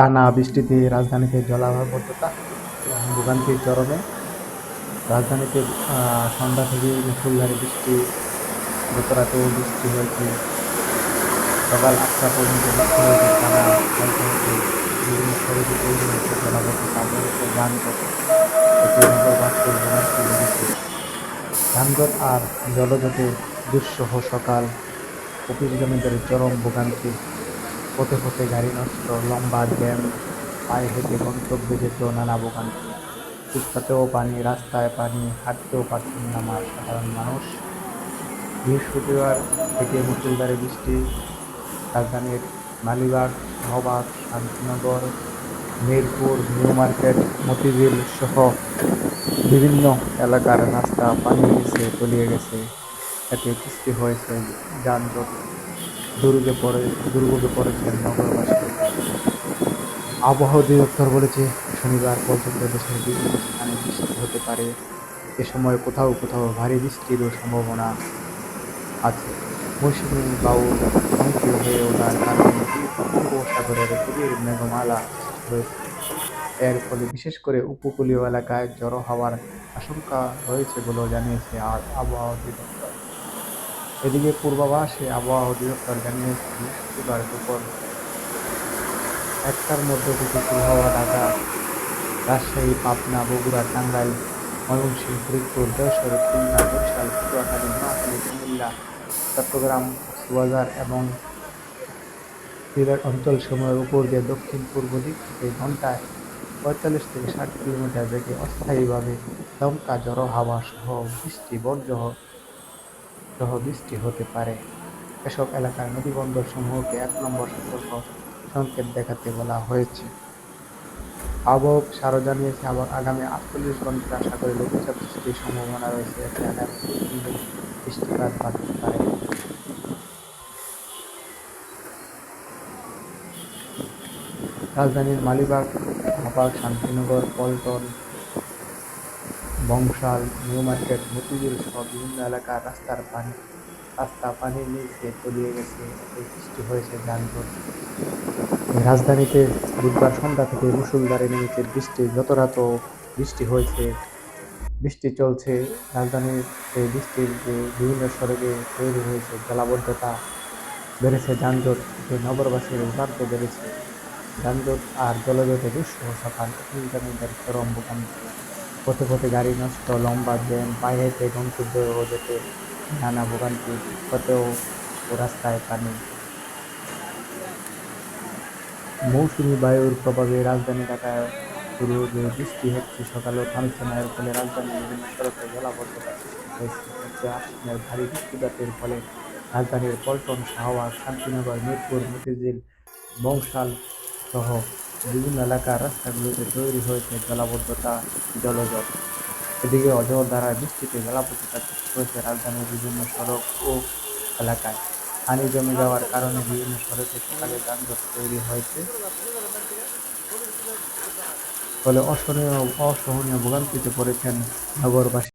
টানা বৃষ্টিতে রাজধানীতে জলাবদ্ধতা ভোগান্তির চরমে। রাজধানীতে সন্ধ্যা থেকে মুসুলধারে বৃষ্টি, গত রাতেও বৃষ্টি হয়েছে। সকাল আটটা পর্যন্ত বৃষ্টি হয়েছে, টানা হয়তো হচ্ছে বিভিন্ন সড়কে তৈরি হয়েছে জলাবদ্ধতা বেড়েছে। যানজট আর জলজটে দুঃসহ সকাল। অফিসগামীদের চরম ভোগান্তি। পথে পথে গাড়ি নষ্ট, লম্বা জ্যাম, পায়ে হেঁটে গন্তব্যে যেত নানা ভোগান্তি ফুটপাতেও পানি, রাস্তায় পানি, হাঁটতেও পারছেন না আমার সাধারণ মানুষ। বৃহস্পতিবার থেকে মুসুলধারে বৃষ্টি, রাজধানীর মালিবাগ শাহবাগ শান্তিনগর, মিরপুর, নিউ মার্কেট, মতিঝিল সহ বিভিন্ন এলাকার রাস্তা পানি গেছে তলিয়ে গেছে। এতে সৃষ্টি হয়েছে যানজট। দুর্গে পড়ে দুর্ভোগে পড়েছেন নগরবাসী আবহাওয়া অধিদপ্তর বলেছে, শনিবার পর্যন্ত দেশের বিভিন্ন স্থানে বৃষ্টি হতে পারে। এ সময় কোথাও কোথাও ভারী বৃষ্টিরও সম্ভাবনা আছে। মৌসুমী বায়ু সক্রিয় হয়ে ওঠার কারণে উপসাগরের গভীর মেঘমালা হয়েছে এর ফলে বিশেষ করে উপকূলীয় এলাকায় জড়ো হওয়ার আশঙ্কা রয়েছে বলেও জানিয়েছে আর আবহাওয়া অধিদপ্তর। এদিকে পূর্বাভাসে আবহাওয়া অধিদপ্তর জানিয়েছে বৃহস্পতিবার দুপুর একটার মধ্যে থেকে শুরু হওয়া ঢাকা রাজশাহী, পাবনা, বগুড়া, টাঙ্গাইল, ময়মনসিংহ, ফরিদপুর যশোর খুলনা, বরিশাল, পটুয়াখালী, নোয়াখালী, কুমিল্লা, চট্টগ্রাম, কক্সবাজার এবং সিলেট অঞ্চলসমূহের উপর দিয়ে দক্ষিণ পূর্ব দিক থেকে ঘন্টায় পঁয়তাল্লিশ থেকে ষাট কিলোমিটার বেগে অস্থায়ীভাবে দমকা জড়ো হাওয়া সহ বৃষ্টি বর্জ্য সহ বৃষ্টি হতে পারে। এসব এলাকার নদীবন্দর সমূহকে এক নম্বর সতর্ক সংকেত দেখাতে বলা হয়েছে। আবহাওয়া সারও জানিয়েছে, আবার আগামী আটচল্লিশ ঘণ্টা সাগরে লঘুচাপ সৃষ্টির সম্ভাবনা রয়েছে। এতে আগামী বৃষ্টিপাত বাড়তে পারে। রাজধানীর মালিবাগ শাহবাগ শান্তিনগর, পল্টন বংশাল, নিউ মার্কেট, মতিঝিল সহ বিভিন্ন এলাকার রাস্তার পানি, রাস্তা পানির নিচে তলিয়ে গেছে, এতে সৃষ্টি হয়েছে যানজট। রাজধানীতে বুধবার সন্ধ্যা থেকে মুসুলধারে নেমেছে বৃষ্টি যত রাতও বৃষ্টি হয়েছে। বৃষ্টি চলছে রাজধানীর এই বৃষ্টির যে বিভিন্ন সড়কে তৈরি হয়েছে জলাবদ্ধতা বেড়েছে, যানজট এতে নগরবাসীর উদার্ত বেড়েছে। যানজট আর জলজটে দুঃসহ সকাল অগ্নিকামীদের চরম ভোগান্তি পথে পথে গাড়ি নষ্ট, লম্বা জ্যাম, পায়ে হেঁটে গন্তব্য যেতে নানা ভোগান্তি, পথেও ও রাস্তায় পানি। মৌসুমি বায়ুর প্রভাবে রাজধানী ঢাকায় শুরু যে বৃষ্টি হচ্ছে সকালেও থামছে না এর ফলে রাজধানীর বিভিন্ন সড়কে জলাবদ্ধতা হয়েছে আসনের ভারী বৃষ্টিপাতের ফলে রাজধানীর পল্টন, শাহবাগ, শান্তিনগর, মিরপুর, মতিঝিল, বংশাল সহ বিভিন্ন এলাকার রাস্তাগুলোতে তৈরি হয়েছে জলাবদ্ধতা জলজট। এদিকে অজর দ্বারা বৃষ্টিতে জলাবদ্ধতা হয়েছে রাজধানীর বিভিন্ন সড়ক ও এলাকায়। পানি জমে যাওয়ার কারণে বিভিন্ন সড়কে সকালে যানজট তৈরি হয়েছে। ফলে অসহনীয় অসহনীয় ভোগান্তিতে পড়েছেন নগরবাসী।